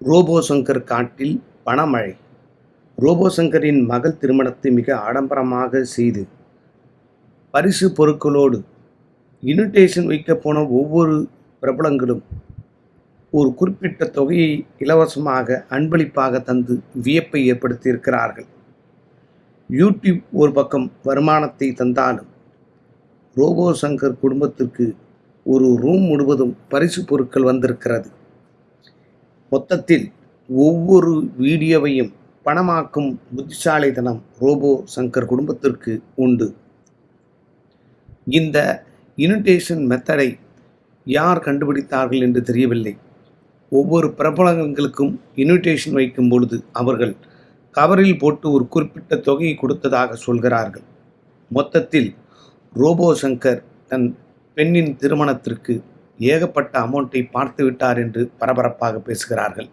Robot Shankar காட்டில் பணமழை. Robot சங்கரின் மகள் திருமணத்தை மிக ஆடம்பரமாக செய்து பரிசு பொருட்களோடு இன்விடேஷன் வைக்க போன ஒவ்வொரு பிரபலங்களும் ஒரு குறிப்பிட்ட தொகையை இலவசமாக அன்பளிப்பாக தந்து வியப்பை ஏற்படுத்தியிருக்கிறார்கள். யூடியூப் ஒரு பக்கம் வருமானத்தை தந்தாலும் ரோபோ சங்கர் குடும்பத்திற்கு ஒரு ரூம் முழுவதும் பரிசு பொருட்கள் வந்திருக்கிறது. மொத்தத்தில் ஒவ்வொரு வீடியோவையும் பணமாக்கும் புத்திசாலித்தனம் ரோபோ சங்கர் குடும்பத்திற்கு உண்டு. இந்த இனிடேஷன் மெத்தடை யார் கண்டுபிடித்தார்கள் என்று தெரியவில்லை. ஒவ்வொரு பிரபலங்களுக்கும் இன்விடேஷன் வைக்கும் பொழுது அவர்கள் கவரில் போட்டு ஒரு குறிப்பிட்ட தொகையை கொடுத்ததாக சொல்கிறார்கள். மொத்தத்தில் ரோபோ சங்கர் தன் பெண்ணின் திருமணத்திற்கு ஏகப்பட்ட அமௌண்ட்டை பார்த்து விட்டார் என்று பரபரப்பாக பேசுகிறார்கள்.